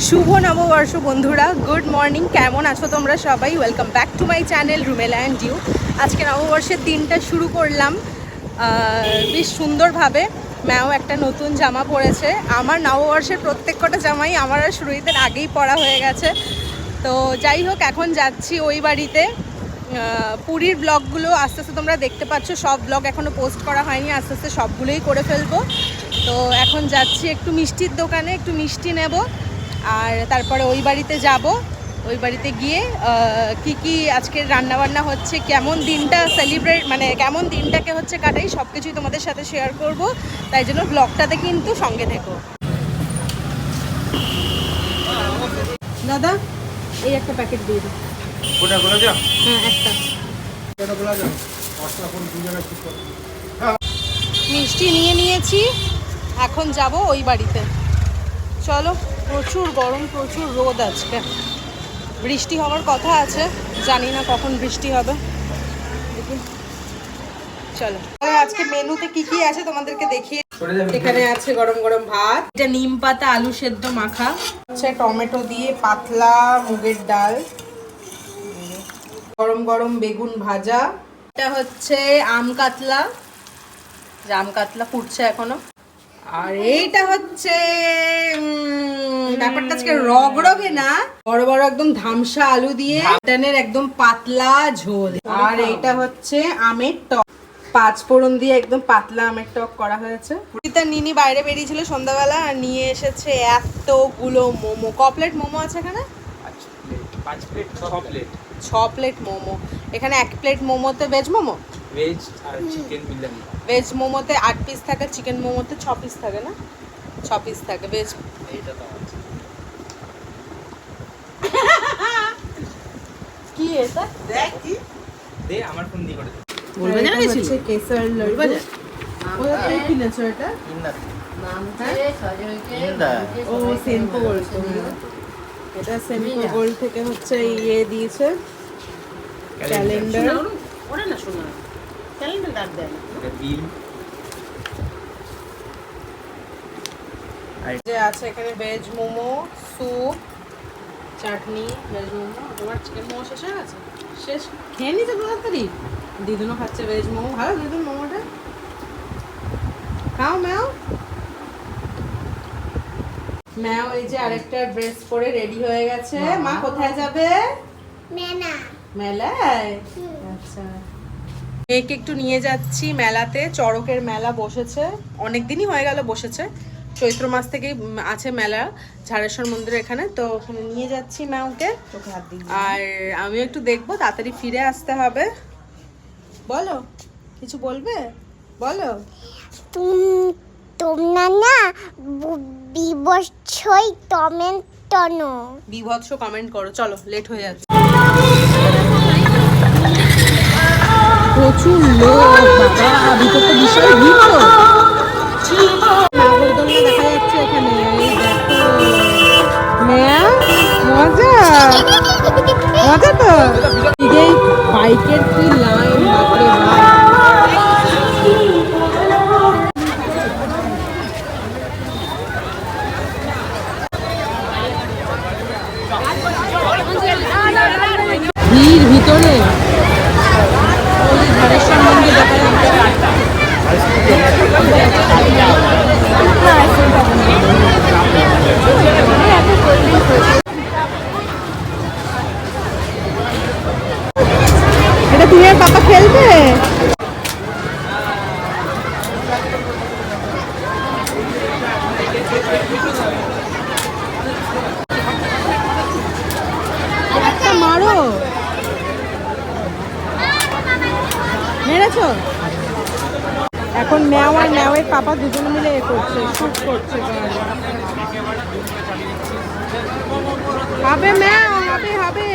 শুভ নববর্ষ বন্ধুরা good morning কেমন আছো তোমরা সবাই? Welcome back to my channel Rumela and you আজকে নববর্ষের দিনটা শুরু করলাম বেশ সুন্দরভাবে। ম্যাও একটা নতুন জামা পরেছে। আমার নববর্ষের প্রত্যেক কটা জামাই আমার আর শুরুইতের আগেই পরা হয়ে গেছে। তো যাই হোক, এখন যাচ্ছি ওই বাড়িতে। পুরীর ব্লগগুলো আস্তে আস্তে তোমরা দেখতে পাচ্ছ। সব ব্লগ এখনও পোস্ট করা হয়নি, আস্তে আস্তে সবগুলোই করে ফেলব। তো এখন যাচ্ছি একটু মিষ্টির দোকানে, একটু মিষ্টি নেব। আর তারপরে ওই বাড়িতে যাব। ওই বাড়িতে গিয়ে কি কি আজকের রান্না বান্না হচ্ছে কেমন দিনটা সেলিব্রেট মানে কেমন দিনটাকে হচ্ছে কাটাই সব কিছুই তোমাদের সাথে শেয়ার করব। তাই জন্য ব্লগটাতে কিন্তু সঙ্গে থেকো। দাদা এই একটা প্যাকেট দিয়ে ওটা যাও হ্যাঁ একটা। ওটা বলে যাও পাঁচটা এখন দু জায়গায় ঠিক করো? মিষ্টি নিয়ে নিয়েছি এখন যাব ওই বাড়িতে। চলো। প্রচুর গরম প্রচুর রোদ আজকে। বৃষ্টি হওয়ার কথা আছে জানি না কখন বৃষ্টি হবে। দেখি। চলো। আজকে মেনুতে কি কি আছে তোমাদেরকে দেখিয়ে এখানে আছে গরম গরম ভাত। এটা নিম পাতা আলু সেদ্ধ মাখা। হচ্ছে টমেটো দিয়ে পাতলা মুগের ডাল। গরম গরম বেগুন ভাজা। এটা হচ্ছে আম কাতলা। যে আম কাতলা ফুটছে এখনও। আর এইটা হচ্ছে ব্যাপারটা আজকে রগরগে না? বড় বড় একদম ধামসা আলু দিয়ে মাটনের একদম পাতলা ঝোল। আর এইটা হচ্ছে আমের টক। পাঁচ ফোড়ন দিয়ে একদম পাতলা আমের টক করা হয়েছে। তার নিনি বাইরে বেরিয়েছিল সন্ধ্যাবেলা আর নিয়ে এসেছে এতগুলো মোমো। ক প্লেট মোমো আছে এখানে? পাঁচ প্লেট ছ প্লেট। ছ প্লেট মোমো। এখানে এক প্লেট মোমোতে ভেজ মোমো? ভেজ আর চিকেন বিরিয়ানি। ভেজ মোমোতে আট পিস থাকে চিকেন মোমোতে ছ পিস থাকে না? ছ পিস থাকে ভেজ এইটা তো আছে। কি এটা? দে আমার ফোন দিয়ে করে দে। বলবে না হচ্ছে কেসার লড়ু ওটা তুই কিনেছো এটা? ও সেনকো গোল্ড এটা সেনকো গোল্ড থেকে হচ্ছে ইয়ে দিয়েছে। ক্যালেন্ডার এটা বিল যে আছে এখানে veg momo soup chutney veg momo তোমার চিকেন মোমো শেষ হয়ে গেছে? শেষ। খেয়ে নিতে তো তাড়াতাড়ি। দিদুনও খাচ্ছে ভেজ মোমো। ভালো দিদুন মোমোটা। খাও ম্যাও। ম্যাও এই যে আরেকটা ড্রেস পরে রেডি হয়ে গেছে। মা কোথায় যাবে? মেলায়। আচ্ছা। মেয়েকে একটু নিয়ে যাচ্ছি মেলাতে। চড়কের মেলা বসেছে। অনেক দিনই হয়ে গেল বসেছে। চৈত্র মাস থেকেই আছে মেলা ঝাড়েশ্বর মন্দির এখানে। তো ওখানে নিয়ে যাচ্ছি ম্যাওকে আর আমিও একটু দেখব তাড়াতাড়ি ফিরে আসতে হবে। বলো কিছু বলবে? বলো। তুম- তোমরা না বু- বিবস্বই টমেটন বিভৎস কমেন্ট করো। চলো লেট হয়ে যাচ্ছে। প্রচুর লোক, বাবা ভিতর তো বিশাল ভিড় দেখা যাচ্ছে এখানে মজা মজা তো। বাইকের কি লাইন পাপা খেলবে? মারো। এখন ম্যাও আর ম্যাওয়ের পাপা দুজন মিলে এ করছে শুট করছে হবে ম্যাও, হবে হবে।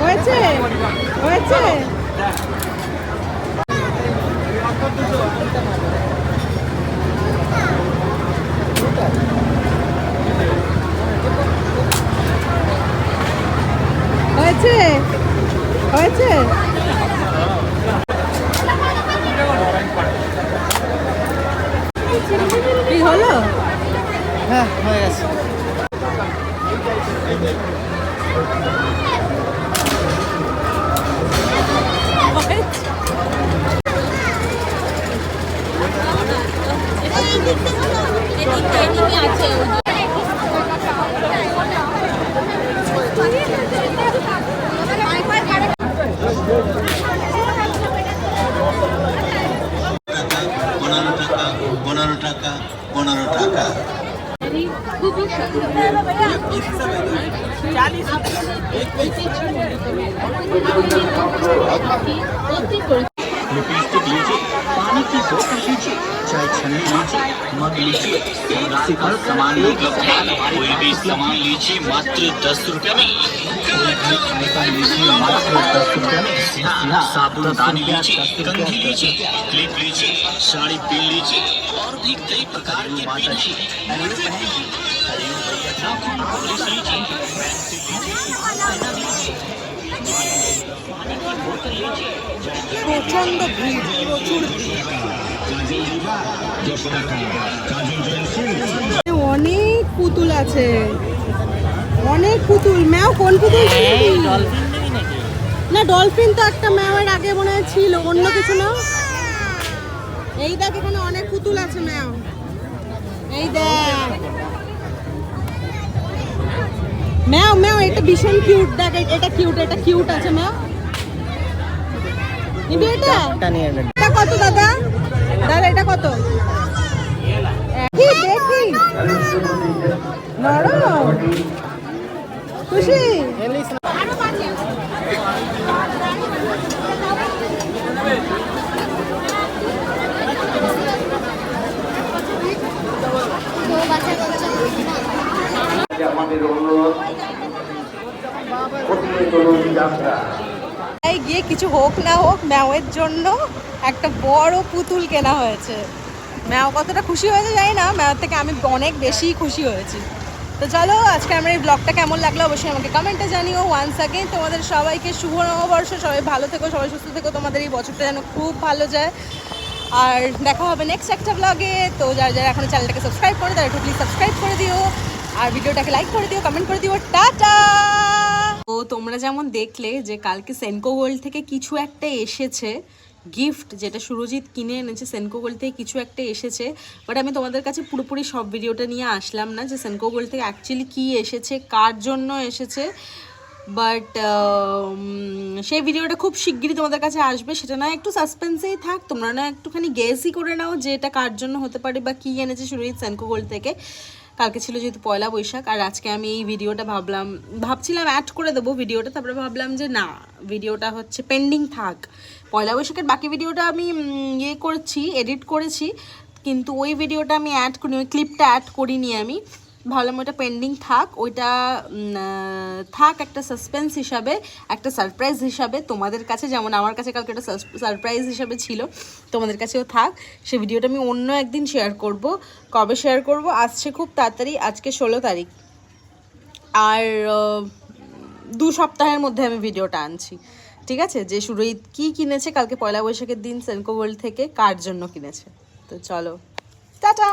হয়েছে হয়েছে হয়েছে হ্যাঁ হয়ে গেছে পনেরো টাকা পনেরো টাকা পনেরো টাকা। लिपस्टिक लीजिए पानी की बोतल लीजिए चाय छन्नी लीजिए मग लीजिए सिखर सामान कोई भी सामान लीजिए मात्र दस रुपए में कोई भी लीजिए हाँ, कंघी लीजिए क्लिप लीजिए साड़ी पिन लीजिए और भी कई प्रकार के हैं। नाखून पॉलिश लीजिए প্রচণ্ড ভিড় প্রচুর অনেক পুতুল আছে। অনেক পুতুল। ম্যাও কোন পুতুল না ডলফিন তো একটা ম্যাওয়ের আগে মনে হয় ছিল অন্য কিছু না? এই দেখ এখানে অনেক পুতুল আছে ম্যাও। এই দেখ। ম্যাও ম্যাও এটা ভীষণ কিউট দেখ এটা কিউট এটা কিউট আছে ম্যাও। নিবি এটা এটা নিয়ে নেন এটা কত দাদা? দাদা এটা কত? দেখি দেখি? নরম। খুশি? এই গিয়ে কিছু হোক না হোক ম্যাওয়ের জন্য একটা বড় পুতুল কেনা হয়েছে। ম্যাও কতটা খুশি হয়েছে জানি না, ম্যাওয়ের থেকে আমি অনেক বেশি খুশি হয়েছি। তো চলো, আজকে আমার এই ব্লগটা কেমন লাগল অবশ্যই আমাকে কমেন্টে জানিও। ওয়ান্স আগেন তোমাদের সবাইকে শুভ নববর্ষ, সবাই ভালো থেকো, সবাই সুস্থ থেকো, তোমাদের এই বছরটা যেন খুব ভালো যায়। আর দেখা হবে নেক্সট একটা ব্লগে তো যারা যারা এখনও চ্যানেলটাকে সাবস্ক্রাইব করে তারা একটু প্লিজ সাবস্ক্রাইব করে দিও। আর ভিডিওটাকে লাইক করে দিও কমেন্ট করে দিও। টাটা! তো তোমরা যেমন দেখলে যে কালকে সেনকো গোল্ড থেকে কিছু একটা এসেছে গিফট যেটা সুরজিৎ কিনে এনেছে সেনকো গোল্ড থেকে কিছু একটা এসেছে বাট আমি তোমাদের কাছে পুরোপুরি সব ভিডিওটা নিয়ে আসলাম না যে সেনকো গোল্ড থেকে অ্যাকচুয়ালি কী এসেছে, কার জন্য এসেছে বাট সেই ভিডিওটা খুব শিগগিরই তোমাদের কাছে আসবে, সেটা না একটু সাসপেন্সেই থাক, তোমরা না একটুখানি গেসই করে নাও যে এটা কার জন্য হতে পারে বা কী এনেছে সুরজিৎ সেনকো গোল্ড থেকে। কালকে ছিল যেহেতু পয়লা বৈশাখ, আর আজকে আমি এই ভিডিওটা ভাবলাম, ভাবছিলাম অ্যাড করে দেবো ভিডিওটা, তারপরে ভাবলাম যে না, ভিডিওটা হচ্ছে পেন্ডিং থাক। পয়লা বৈশাখের বাকি ভিডিওটা আমি ইয়ে করেছি এডিট করেছি, কিন্তু ওই ভিডিওটা আমি অ্যাড করিনি, ওই ক্লিপটা অ্যাড করিনি আমি। ভাবলাম ওটা পেন্ডিং থাক, ওইটা থাক একটা সাসপেন্স হিসাবে, একটা সারপ্রাইজ হিসাবে। তোমাদের কাছে যেমন আমার কাছে কালকে একটা সারপ্রাইজ হিসাবে ছিল, তোমাদের কাছেও থাক। সে ভিডিওটা আমি অন্য একদিন শেয়ার করব। কবে শেয়ার করব? আসছে খুব তাড়াতাড়ি, আজকে ষোলো তারিখ। আর দু সপ্তাহের মধ্যে আমি ভিডিওটা আনছি। ঠিক আছে? যে সুরহিত কী কিনেছে কালকে পয়লা বৈশাখের দিন সেনকো থেকে, কার জন্য কিনেছে? তো চলো, টাটা!